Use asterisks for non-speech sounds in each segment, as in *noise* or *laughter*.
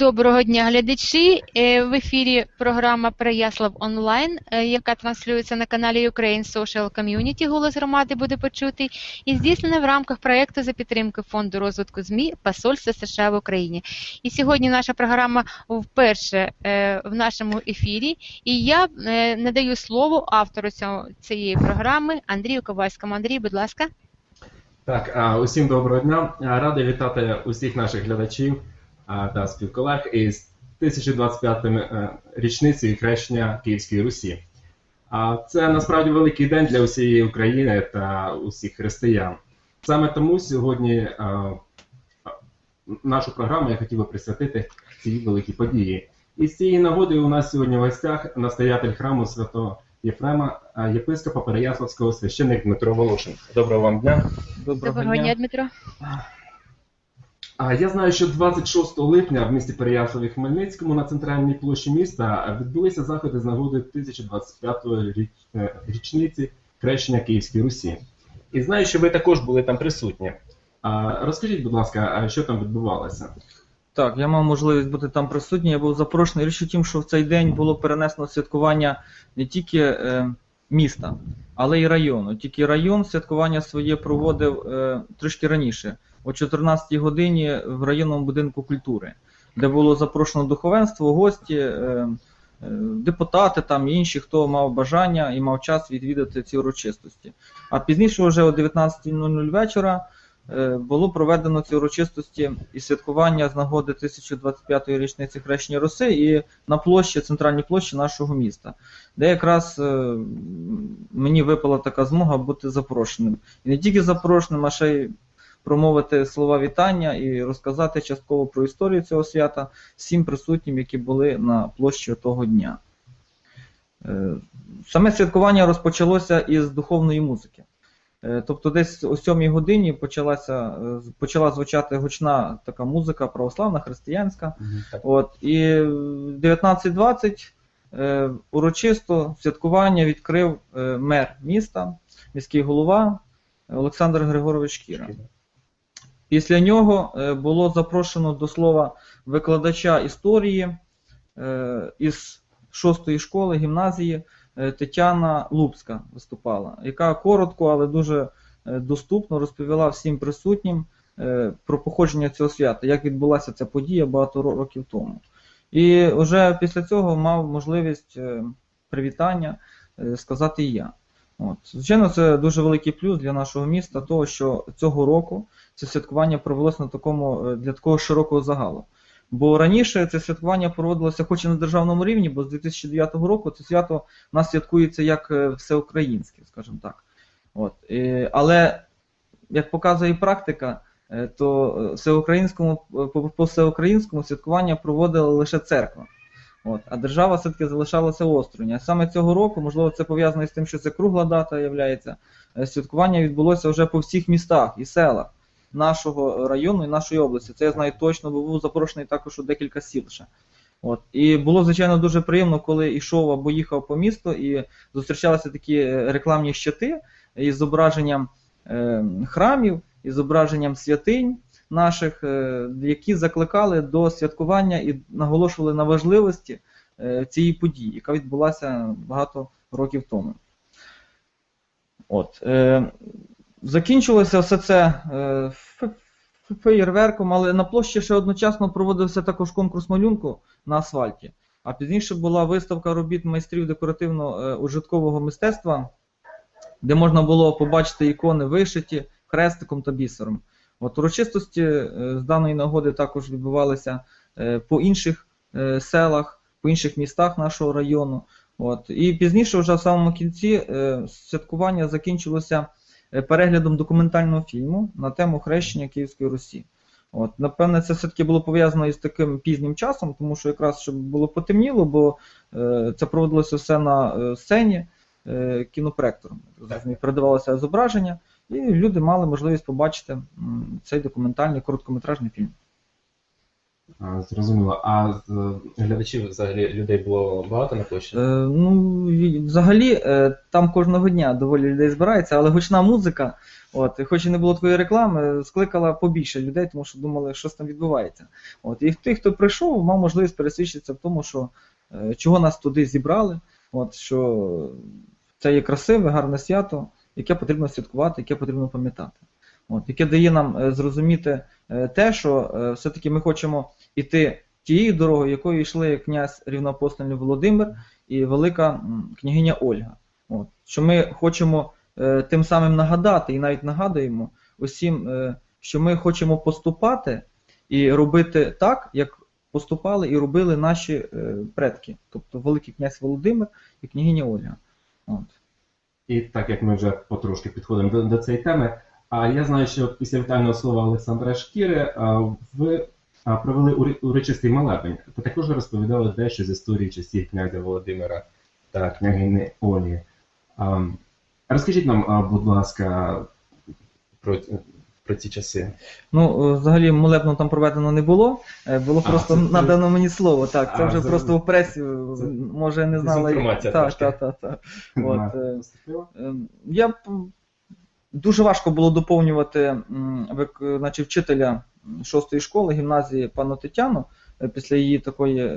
Доброго дня, глядачі. Е, В ефірі програма Переяслав онлайн, е, яка транслюється на каналі Ukraine Social Community. Голос громади буде почутий і здійснена в рамках проєкту за підтримки фонду розвитку ЗМІ Посольства США в Україні. І сьогодні наша програма вперше е, в нашому ефірі. І я надаю слово автору цієї програми Андрію Ковальському. Андрій, будь ласка. Так, усім доброго дня. Радий вітати усіх наших глядачів та співколег із 1025 е, річницею хрещення Київської Русі. Це насправді великий день для усієї України та усіх християн. Саме тому сьогодні а, нашу програму я хотів би присвятити цій великій події. І з цієї нагоди у нас сьогодні в гостях настоятель храму святого Єфрема, єпископа Переяславського священник Дмитро Волошин. Доброго вам дня. Доброго дня, Дмитро. А я знаю, що 26 липня в місті Переяславі Хмельницькому на центральній площі міста відбулися заходи з нагоди 1025-ї річ- е, річниці хрещення Київської Русі. І знаю, що ви також були там присутні. Розкажіть, будь ласка, що там відбувалося? Так, я мав можливість бути там присутній, я був запрошений. Річ у тім, що в цей день було перенесено святкування не тільки е, міста, але й району. Тільки район святкування своє проводив е, трішки раніше, о 14-й годині в районному будинку культури, де було запрошено духовенство, гості, е, е, депутати там і інші, хто мав бажання і мав час відвідати ці урочистості. А пізніше, вже о 19.00 вечора. Е, було проведено ці урочистості і святкування з нагоди 1025-ї річниці хрещення Руси і на площі, центральній площі нашого міста, де якраз мені випала така змога бути запрошеним. І не тільки запрошеним, а ще й промовити слова вітання і розказати частково про історію цього свята всім присутнім, які були на площі того дня. Е, Саме святкування розпочалося із духовної музики. Е, Тобто десь о 7 годині почалася, е, почала звучати гучна така музика православна, християнська. От, і в 19.20 е, урочисто святкування відкрив мер міста, міський голова Олександр Григорович Кіра. Після нього е, було запрошено до слова викладача історії е, із 6-ї школи гімназії е, Тетяна Лупська виступала, яка коротко, але дуже доступно розповіла всім присутнім про походження цього свята, як відбулася ця подія багато років тому. І вже після цього мав можливість привітання сказати я. От. Звичайно, це дуже великий плюс для нашого міста, того, що цього року це святкування провелося на такому, е, для такого широкого загалу. Бо раніше це святкування проводилося хоч і на державному рівні, бо з 2009 року це свято у нас святкується як е, всеукраїнське, скажімо так. От. Але, як показує практика, е, то всеукраїнському, по всеукраїнському святкування проводила лише церква. От, а держава все-таки залишалася осторонь. Саме цього року, можливо, це пов'язано з тим, що це кругла дата являється. е, Святкування відбулося вже по всіх містах і селах нашого району і нашої області. Це я знаю точно, бо був запрошений також у декілька сіл ще. От. І було, звичайно, дуже приємно, коли йшов або їхав по місту і зустрічалися такі е, рекламні щити із зображенням е, храмів, із зображенням святинь наших, е, які закликали до святкування і наголошували на важливості е, цієї події, яка відбулася багато років тому. От. Е, закінчилося все це фе- фе- феєрверком, але на площі ще одночасно проводився також конкурс малюнку на асфальті. А пізніше була виставка робіт майстрів декоративно-ужиткового мистецтва, де можна було побачити ікони вишиті хрестиком та бісером. От урочистості е, з даної нагоди також відбувалися е, по інших е, селах, по інших містах нашого району. От. І пізніше, вже в самому кінці, святкування закінчилося переглядом документального фільму на тему хрещення Київської Русі. От, напевне, це все-таки було пов'язано із таким пізнім часом, тому що якраз щоб було потемніло, бо це проводилося все на сцені е, кінопроектором. Передавалося зображення, і люди мали можливість побачити цей документальний короткометражний фільм. А, зрозуміло. А з глядачів взагалі людей було багато на площі? Е, ну, і взагалі, е, там кожного дня доволі людей збирається, але гучна музика, от, і хоч і не було такої реклами, скликала побільше людей, тому що думали, що там відбувається. От, і тих, хто прийшов, мав можливість пересвідчитися в тому, що е, чого нас туди зібрали, от, що це є красиве, гарне свято, яке потрібно святкувати, яке потрібно пам'ятати. От, яке дає нам е, зрозуміти е, те, що е, все-таки ми хочемо іти тією дорогою, якою йшли князь рівноапостольний Володимир і велика княгиня Ольга. От, що ми хочемо тим самим нагадати і навіть нагадуємо усім, що ми хочемо поступати і робити так, як поступали і робили наші предки, тобто великий князь Володимир і княгиня Ольга. От. І так як ми вже потрошки підходимо до, до цієї теми, а я знаю, що після вітального слова Олександра Шкіри ви провели урочистий малебень, та також розповідали дещо з історії часів князя Володимира та княгини Олі. Розкажіть нам, будь ласка, про, про ці часи. Ну, е, взагалі молебну там проведено не було. е, Було А, просто це- надано мені слово. Так, це А, вже це- просто в пресі, це- може не знала. дезінформація Так, так, так, так. От, е. Ем, Я б дуже важко було доповнювати значить, вчителя шостої школи гімназії пану Тетяну після її такої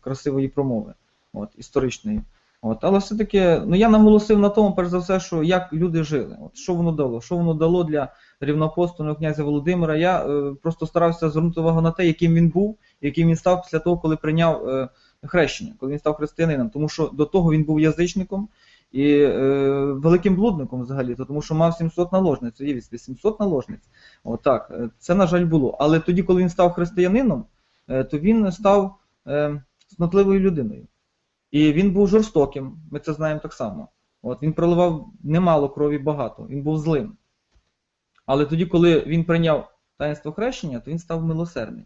красивої промови, от, історичної. От, але все-таки ну, я наголосив на тому, перш за все, що як люди жили, от, що воно дало, що воно дало для рівноапостольного князя Володимира. Я е, просто старався звернути увагу на те, яким він був, яким він став після того, коли прийняв е, хрещення, коли він став християнином. Тому що до того він був язичником, і е, великим блудником взагалі, то тому що мав 700 наложниць, уявіть собі, 700 наложниць. Отак, е, це, на жаль, було. Але тоді, коли він став християнином, то він став е, снотливою людиною. І він був жорстоким, ми це знаємо так само. От, він проливав немало крові багато, він був злим. Але тоді, коли він прийняв таїнство хрещення, то він став милосердним.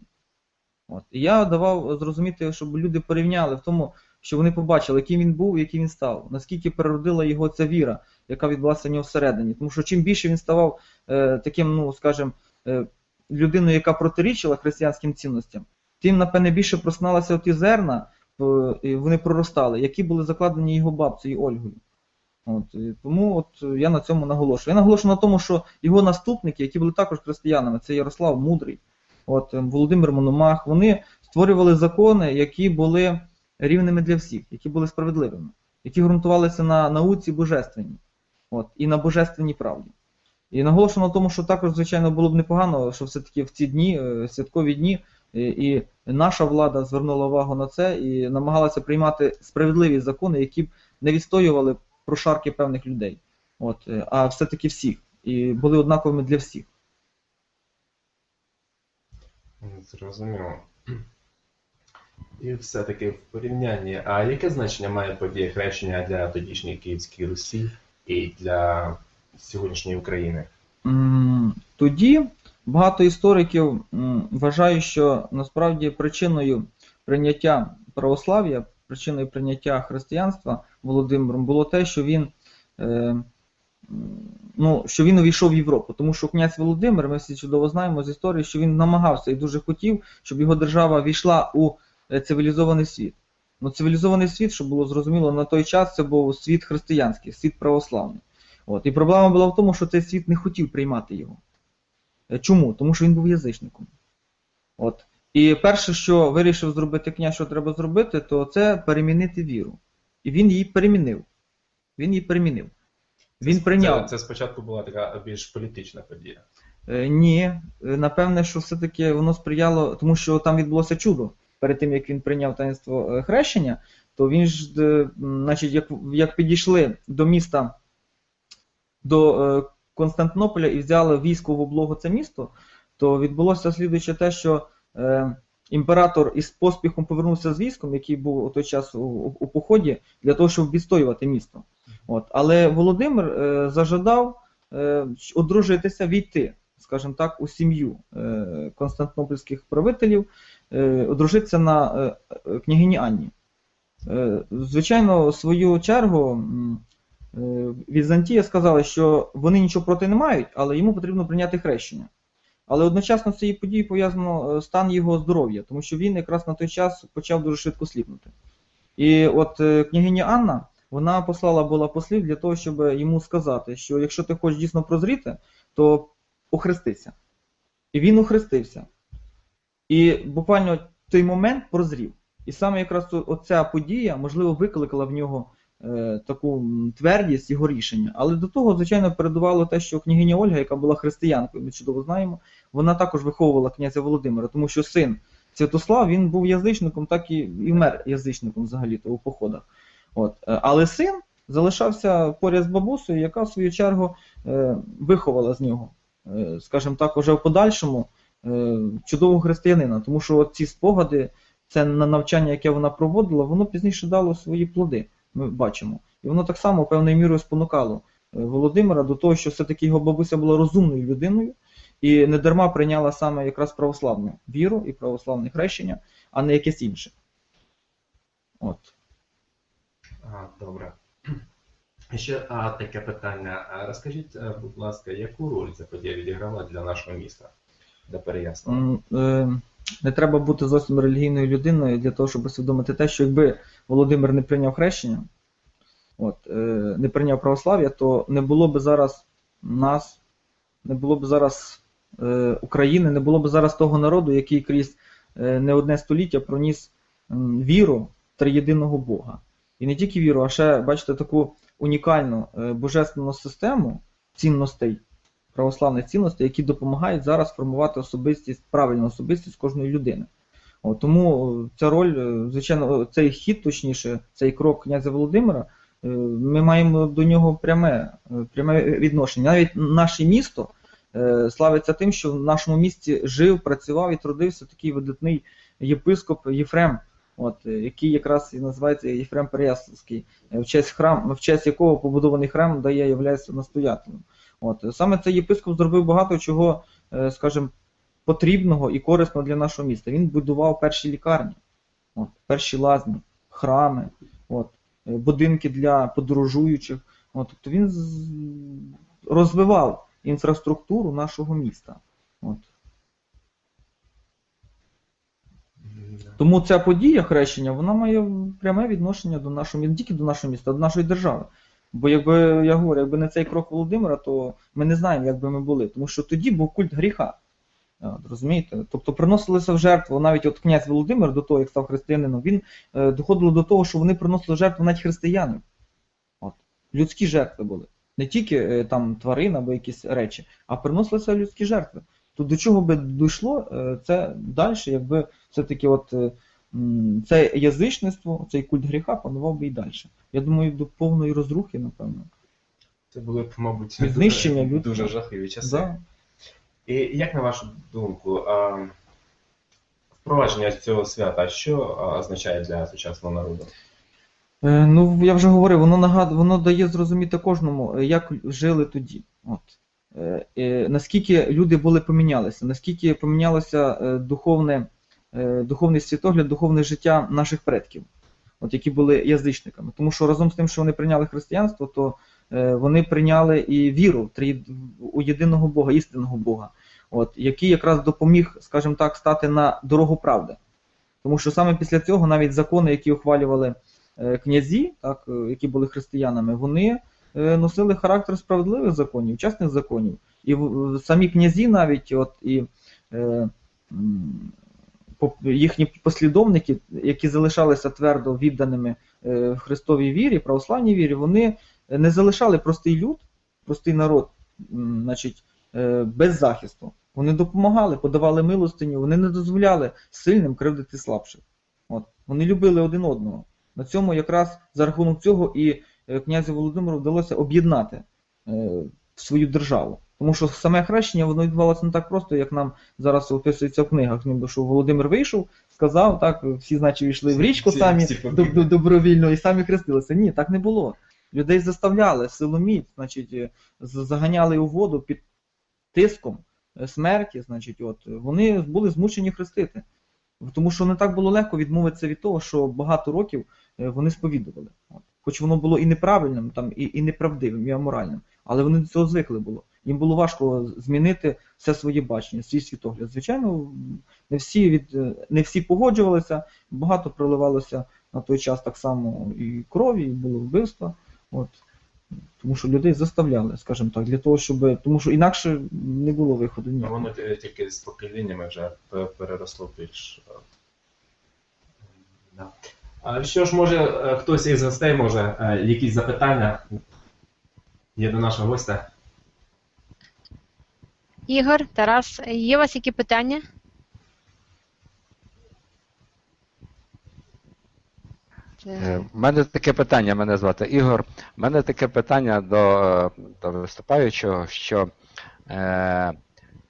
От. І я давав зрозуміти, щоб люди порівняли в тому, що вони побачили, яким він був яким він став, наскільки переродила його ця віра, яка відбулася в нього всередині. Тому що чим більше він ставав е, таким, ну скажімо, е, людиною, яка протирічила християнським цінностям, тим, напевне, більше просналися ті зерна, е, вони проростали, які були закладені його бабцею Ольгою. От, і тому от я на цьому наголошую. Я наголошую на тому, що його наступники, які були також християнами, це Ярослав Мудрий, от, е, Володимир Мономах, вони створювали закони, які були рівними для всіх, які були справедливими, які ґрунтувалися на науці божественній от, і на божественній правді. І наголошую на тому, що також, звичайно, було б непогано, що все-таки в ці дні, е, святкові дні, і, і наша влада звернула увагу на це і намагалася приймати справедливі закони, які б не відстоювали прошарки певних людей, от, е, а все-таки всіх. І були однаковими для всіх. Зрозуміло. І все-таки в порівнянні, а яке значення має подія хрещення для тодішньої Київської Русі і для сьогоднішньої України? Тоді багато істориків вважають, що насправді причиною прийняття православ'я, причиною прийняття християнства Володимиром було те, що він, е, ну, що він увійшов в Європу. Тому що князь Володимир, ми всі чудово знаємо з історії, що він намагався і дуже хотів, щоб його держава війшла у е, цивілізований світ. Ну, цивілізований світ, щоб було зрозуміло, на той час це був світ християнський, світ православний. От. І проблема була в тому, що цей світ не хотів приймати його. Е, Чому? Тому що він був язичником. От. І перше, що вирішив зробити князь, що треба зробити, то це перемінити віру. І він її перемінив. Він її перемінив. Він Це- прийняв. Це, це спочатку була така більш політична подія. Е, Ні, е, напевне, що все-таки воно сприяло, тому що там відбулося чудо. Перед тим, як він прийняв таїнство е, хрещення, то він ж, е, значить, як, як підійшли до міста, до е, Константинополя і взяли військо в облогу це місто, то відбулося слідуюче те, що імператор із поспіхом повернувся з військом, який був у той час у, у, поході, для того, щоб відстоювати місто. От. Але Володимир е, зажадав е, одружитися, війти, скажімо так, у сім'ю е, константинопольських правителів, е, одружитися на е, е, княгині Анні. Е, звичайно, в свою чергу е, Візантія сказала, що вони нічого проти не мають, але йому потрібно прийняти хрещення. Але одночасно з цією подією пов'язано е, стан його здоров'я, тому що він якраз на той час почав дуже швидко сліпнути. І от е, княгиня Анна, вона послала була послів для того, щоб йому сказати, що якщо ти хочеш дійсно прозріти, то охрестися. І він охрестився. І буквально той момент прозрів. І саме якраз оця подія, можливо, викликала в нього таку твердість його рішення. Але до того, звичайно, передувало те, що княгиня Ольга, яка була християнкою, ми чудово знаємо, вона також виховувала князя Володимира, тому що син Святослав він був язичником, так і, і вмер язичником взагалі-то у походах. От. е, Але син залишався поряд з бабусею, яка в свою чергу е, виховала з нього, е, скажімо так, уже в подальшому е, чудового християнина, тому що ці спогади, це на навчання, яке вона проводила, воно пізніше дало свої плоди, ми бачимо. І воно так само певною мірою спонукало е, Володимира до того, що все-таки його бабуся була розумною людиною і не дарма прийняла саме якраз православну віру і православне хрещення, а не якесь інше. От. А, добре. *clears throat* Ще а, таке питання. А, Розкажіть, е, будь ласка, яку роль ця подія відіграла для нашого міста, для Переяслава? Не треба бути зовсім релігійною людиною для того, щоб усвідомити те, що якби Володимир не прийняв хрещення, от, е, не прийняв православ'я, то не було б зараз нас, не було б зараз е, України, не було б зараз того народу, який крізь е, не одне століття проніс віру в триєдиного Бога. І не тільки віру, а ще, бачите, таку унікальну божественну систему цінностей православних цінностей, які допомагають зараз формувати особистість, правильну особистість кожної людини. От, тому е, ця роль, е, звичайно, е, цей хід, точніше, цей крок князя Володимира, ми маємо до нього пряме, пряме відношення. Навіть наше місто славиться тим, що в нашому місті жив, працював і трудився такий видатний єпископ Єфрем, от, який якраз і називається Єфрем Переяславський, в честь храм, в честь якого побудований храм, де я настоятелем. От саме цей єпископ зробив багато чого, е, скажімо, потрібного і корисного для нашого міста. Він будував перші лікарні, от, перші лазні, храми, от, е, будинки для подорожуючих. От, тобто він розвивав інфраструктуру нашого міста. От. Тому ця подія хрещення, вона має пряме відношення до нашого міста, не тільки до нашого міста, а до нашої держави. Бо якби я говорю, якби не цей крок Володимира, то ми не знаємо, як би ми були. Тому що тоді був культ гріха. От, розумієте? Тобто приносилися в жертву, навіть от князь Володимир до того, як став християнином, він е, доходило до того, що вони приносили жертву навіть християнам. Людські жертви були. Не тільки е, там тварин або якісь речі, а приносилися людські жертви. То до чого би дійшло, е, це далі, якби все-таки от, е, це язичництво, цей культ гріха панував би і далі. Я думаю, до повної розрухи, напевно. Це були б, мабуть, Знищення дуже, дуже жахливі часи. Да. І як на вашу думку, впровадження цього свята, що означає для сучасного народу? Е, Ну, я вже говорив, воно нагад... воно дає зрозуміти кожному, е, як жили тоді. От. Е, Наскільки люди були помінялися, наскільки помінялося духовне, духовний світогляд, духовне життя наших предків, от, які були язичниками. Тому що разом з тим, що вони прийняли християнство, то е, вони прийняли і віру у єдиного Бога, істинного Бога, от, який якраз допоміг, скажімо так, стати на дорогу правди. Тому що саме після цього навіть закони, які ухвалювали е, князі, так, е, які були християнами, вони е, носили характер справедливих законів, чесних законів. І самі князі навіть, от, і е, їхні послідовники, які залишалися твердо відданими е, Христовій вірі, православній вірі, вони не залишали простий люд, простий народ, значить, е, без захисту. Вони допомагали, подавали милостиню, вони не дозволяли сильним кривдити слабших. От. Вони любили один одного. На цьому якраз за рахунок цього і е, князю Володимиру вдалося об'єднати свою державу. Тому що саме хрещення воно відбувалося не так просто, як нам зараз описується в книгах. Ніби що Володимир вийшов, сказав, так, всі, значить, війшли в річку самі добровільно і самі хрестилися. Ні, так не було. Людей заставляли силоміць, значить, е, заганяли у воду під тиском е, смерті, значить, от, вони були змушені хрестити. Тому що не так було легко відмовитися від того, що багато років е, вони сповідували. Хоч воно було і неправильним, там, і, і неправдивим, і аморальним. Але вони до цього звикли було. Їм було важко змінити все своє бачення, свій світогляд. Звичайно, не всі від е, не всі погоджувалися, багато проливалося на той час так само і крові, і було вбивства. От. Тому що людей заставляли, скажімо так, для того, щоб. Тому що інакше не було виходу ніякого. Воно тільки з поколіннями вже переросло більш. е, да. А що ж, може, е, хтось із гостей може якісь запитання є до нашого гостя? Ігор, Тарас, є у вас які питання? Е, У мене таке питання, мене звати Ігор. У мене таке питання до, е, до виступаючого, що е,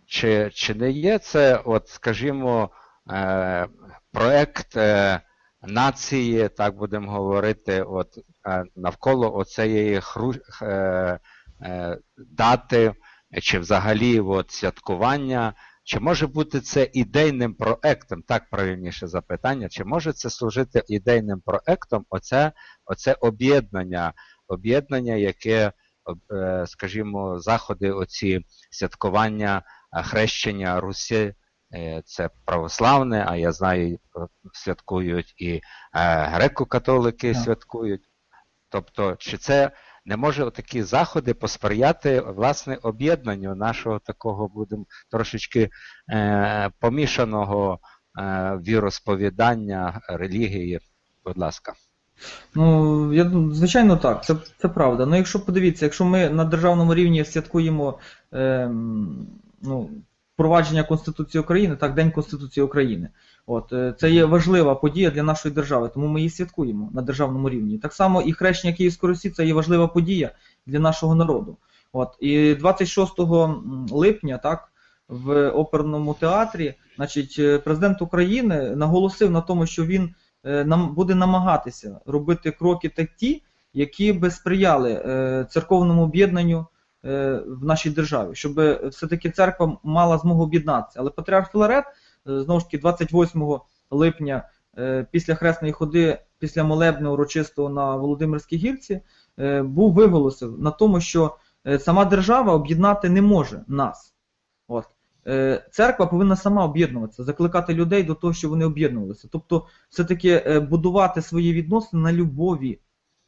чи, чи не є це, от, скажімо, е, проект е, нації, так будемо говорити, от, е, навколо оцеї хру, е, е, дати, чи взагалі от, святкування чи може бути це ідейним проектом, так правильніше запитання, чи може це служити ідейним проектом, оце, оце об'єднання, об'єднання, яке, е, скажімо, заходи, оці святкування е, хрещення Русі, е, це православне, а я знаю, святкують і греко-католики святкують. Тобто, чи це не може такі заходи посприяти власне об'єднанню нашого такого будемо трошечки е, помішаного е, віросповідання релігії. Будь ласка. Ну, я звичайно так, це, це правда. Ну, якщо подивіться, якщо ми на державному рівні святкуємо ем, ну, впровадження Конституції України, так, День Конституції України. От, е, це є важлива подія для нашої держави, тому ми її святкуємо на державному рівні. Так само і хрещення Київської Русі це є важлива подія для нашого народу. От, і 26 липня, так, в оперному театрі, значить, е, президент України наголосив на тому, що він е, нам буде намагатися робити кроки такі, які би сприяли церковному об'єднанню в нашій державі, щоб все-таки церква мала змогу об'єднатися. Але патріарх Філарет, знову ж таки, 28 липня, е, після хресної ходи, після молебня урочистого на Володимирській гірці, е, був виголосив на тому, що е, сама держава об'єднати не може нас. От. Е, Церква повинна сама об'єднуватися, закликати людей до того, щоб вони об'єднувалися. Тобто, все-таки е, будувати свої відносини на любові.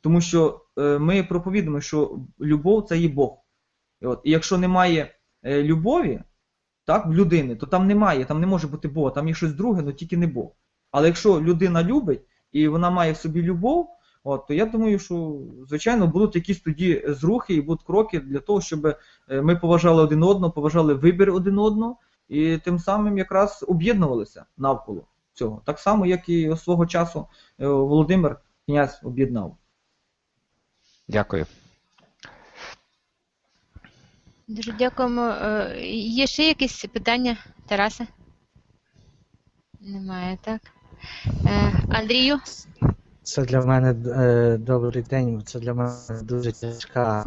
Тому що е, ми проповідуємо, що любов це є Бог. І, от, і якщо немає е, любові так, в людини, то там немає, там не може бути Бога, там є щось друге, але тільки не Бог. Але якщо людина любить і вона має в собі любов, от, то я думаю, що звичайно будуть якісь тоді зрухи і будуть кроки для того, щоб е, ми поважали один одного, поважали вибір один одного, і тим самим якраз об'єднувалися навколо цього. Так само, як і свого часу е, Володимир князь об'єднав. Дякую. Дуже дякуємо. Е, Є ще якісь питання, Тарасе? Немає, так? Е, Андрію? Це для мене е, добрий день. Це для мене дуже тяжка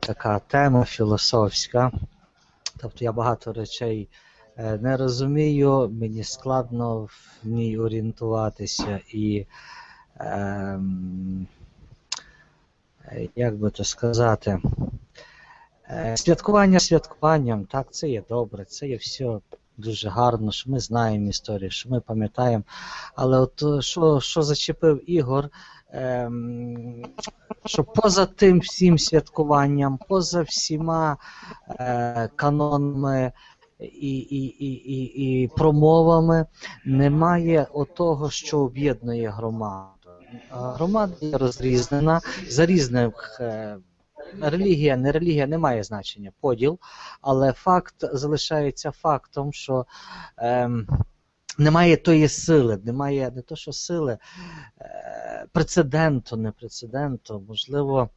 така тема філософська. Тобто я багато речей не розумію, мені складно в ній орієнтуватися і ем, як би то сказати, святкування святкуванням, так, це є добре, це є все дуже гарно, що ми знаємо історію, що ми пам'ятаємо. Але от е, що, що зачепив Ігор, ем, що поза тим всім святкуванням, поза всіма е, канонами і, і, і, і, і промовами немає отого, що об'єднує громаду. Е, Громада є розрізнена за різних. Е, Релігія, не релігія не має значення поділ, але факт залишається фактом, що ем, немає тої сили, немає не то, що сили, е, прецеденту, не прецеденту, можливо,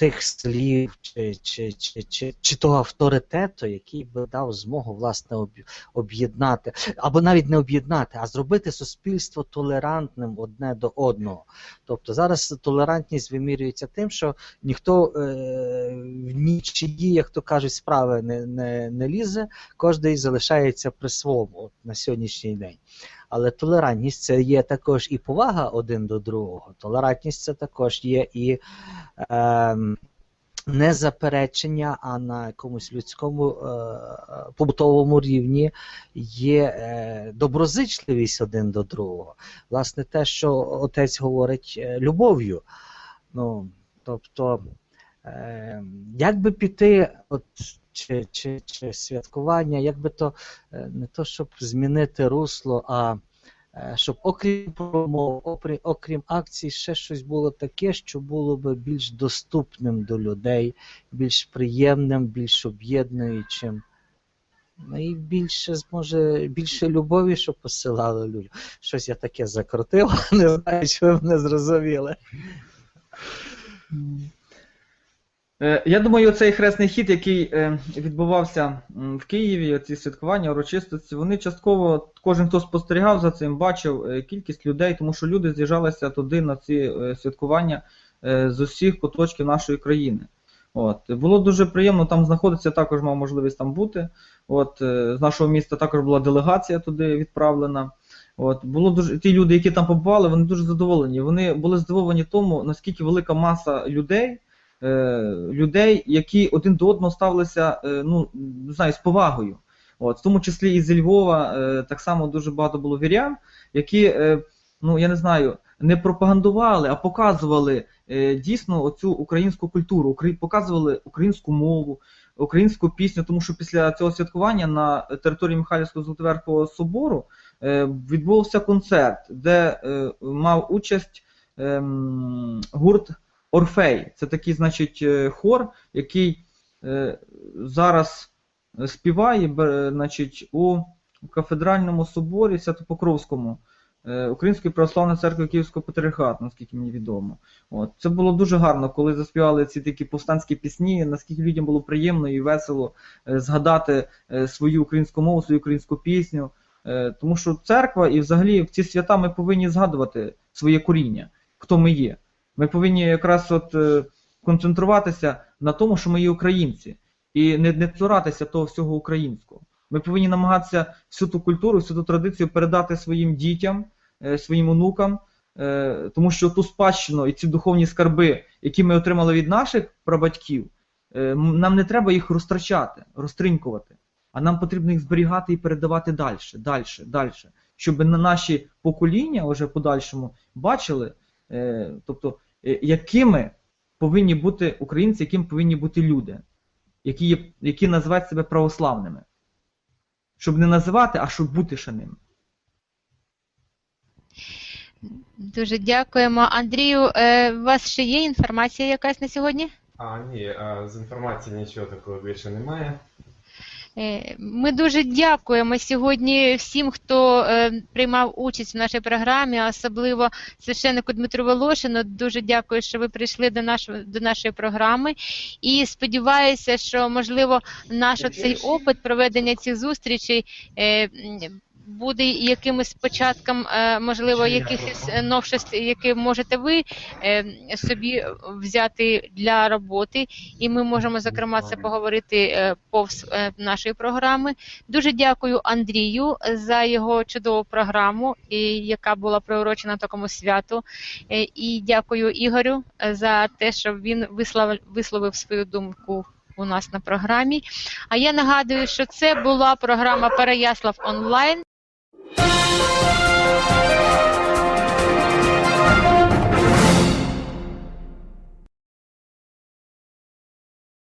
тих слів чи, чи, чи, чи, чи того авторитету, який би дав змогу власне об'єднати, або навіть не об'єднати, а зробити суспільство толерантним одне до одного. Тобто зараз толерантність вимірюється тим, що ніхто е, в нічиї, як то кажуть, справи не, не, не лізе, кожен залишається при своєму на сьогоднішній день. Але толерантність це є також і повага один до другого. Толерантність це також є і ем, не заперечення, а на якомусь людському е, побутовому рівні є е, доброзичливість один до другого. Власне, те, що отець говорить е, любов'ю. Ну, тобто, е, як би піти, от, чи, чи, чи святкування, як би то е, не то, щоб змінити русло, а е, щоб окрім промов, окрім, окрім акцій, ще щось було таке, що було би більш доступним до людей, більш приємним, більш об'єднуючим. Ну і більше, може, більше любові, щоб посилали людям. Щось я таке закрутив, *laughs* не знаю, чи ви мене зрозуміли. Е, Я думаю, цей хресний хід, який е, відбувався в Києві, ці святкування, урочистості, вони частково, кожен, хто спостерігав за цим, бачив е, кількість людей, тому що люди з'їжджалися туди на ці святкування з усіх куточків нашої країни. От. Було дуже приємно там знаходитися, також мав можливість там бути. От, з нашого міста також була делегація туди відправлена. От, було дуже, ті люди, які там побували, вони дуже задоволені. Вони були здивовані тому, наскільки велика маса людей людей, які один до одного ставилися е, ну, не знаю, з повагою. От, в тому числі і зі Львова е, так само дуже багато було вірян, які, е, ну я не знаю, не пропагандували, а показували е, дійсно оцю українську культуру, показували українську мову, українську пісню, тому що після цього святкування на території Михайлівського Золотоверхового собору е, відбувся концерт, де е, мав участь ем, гурт Орфей. Це такий, значить, е, хор, який е, зараз співає значить, у кафедральному соборі Святопокровському е, Української православної церкви Київського патріархату, наскільки мені відомо. От. Це було дуже гарно, коли заспівали ці такі повстанські пісні, наскільки людям було приємно і весело е, згадати е, свою українську мову, свою українську пісню. Е, Тому що церква і взагалі в ці свята ми повинні згадувати своє коріння, хто ми є. Ми повинні якраз от е, концентруватися на тому, що ми є українці, і не, не цуратися того всього українського. Ми повинні намагатися всю ту культуру, всю ту традицію передати своїм дітям, е, своїм онукам, е, тому що ту спадщину і ці духовні скарби, які ми отримали від наших прабатьків, нам не треба їх розтрачати, розтринькувати, а нам потрібно їх зберігати і передавати далі, далі, далі, щоб на наші покоління вже подальшому бачили, тобто, якими повинні бути українці, якими повинні бути люди, які, є, які називають себе православними. Щоб не називати, а щоб бути ще ними. Дуже дякуємо. Андрію, е, у вас ще є інформація якась на сьогодні? А, ні, а, з інформації нічого такого більше немає. Е, Ми дуже дякуємо сьогодні всім, хто е, приймав участь в нашій програмі, особливо священнику Дмитру Волошину. Дуже дякую, що ви прийшли до нашої, до нашої програми. І сподіваюся, що можливо наш цей опит проведення цих зустрічей. Буде якимось початком, е, можливо, якихось е, новшеств, які можете ви е, собі взяти для роботи, і ми можемо зокрема це поговорити повз нашої програми. Дуже дякую Андрію за його чудову програму, яка була приурочена такому святу. І дякую Ігорю за те, що він висловив свою думку. У нас на програмі. А я нагадую, що це була програма Переяслав онлайн. Thank you.